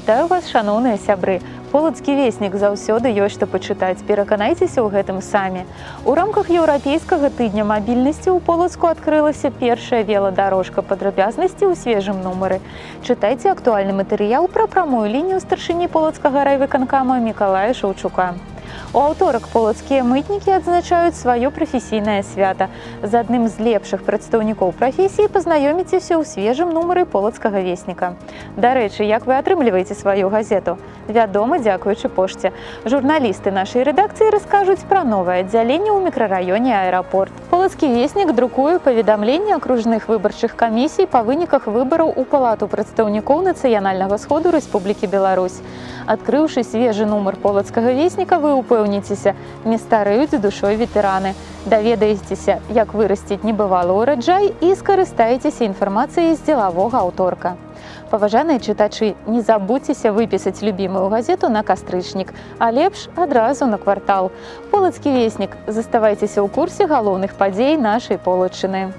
Вітаю вас, шаноўныя сябры. Полацкі веснік заўсёды ёсць што пачытаць. Пераканайцеся ў гэтым самі. У рамках еўрапейскага тыдня мабільнасці ў полацку адкрылася першая веладарожка падрабязнасці ў свежым нумары. Чытайце актуальны матэрыял пра прамую лінію старшыні полацкага райвыканкама Мікалая Шаўчука. У аўторак полацкія мытнікі адзначаюць сваё прафесійнае свята. З адным з лепшых прадстаўнікоў прафесіі пазнаёміцеся ў свежым нумары полацкага весніка. Дарэчы, як вы атрымліваеце сваю газету? Вядома, дзякуючы пошце. Журналісты нашай рэдакцыі раскажуць пра новае аддзяленне ў мікрараёне аэрапорт. Полацкі веснік друкуе паведамленне акружных выбарчых камісій па выніках выбараў у палату прадстаўнікоў нацыянальнага сходу Рэспублікі Беларусь. Адкрыўшы свежы нумар полацкага весніка, вы упэўніцеся, не старыюць душой ветэраны. Даведаецеся, як вырасціць небывалы ўраджай і скарыстаецеся інфармацыяй з дзелавога аўторка. Паважаныя чытачы, не забудзьцеся выпісаць любімую газету на кастрычнік, а лепш адразу на квартал. Полацкі веснік, заставайцеся ў курсе галоўных падзей нашай полачыны.